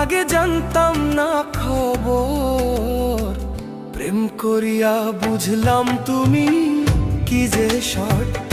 আগে জানতাম না খবর। প্রেম করিয়া বুঝলাম তুমি কি যে শর্ত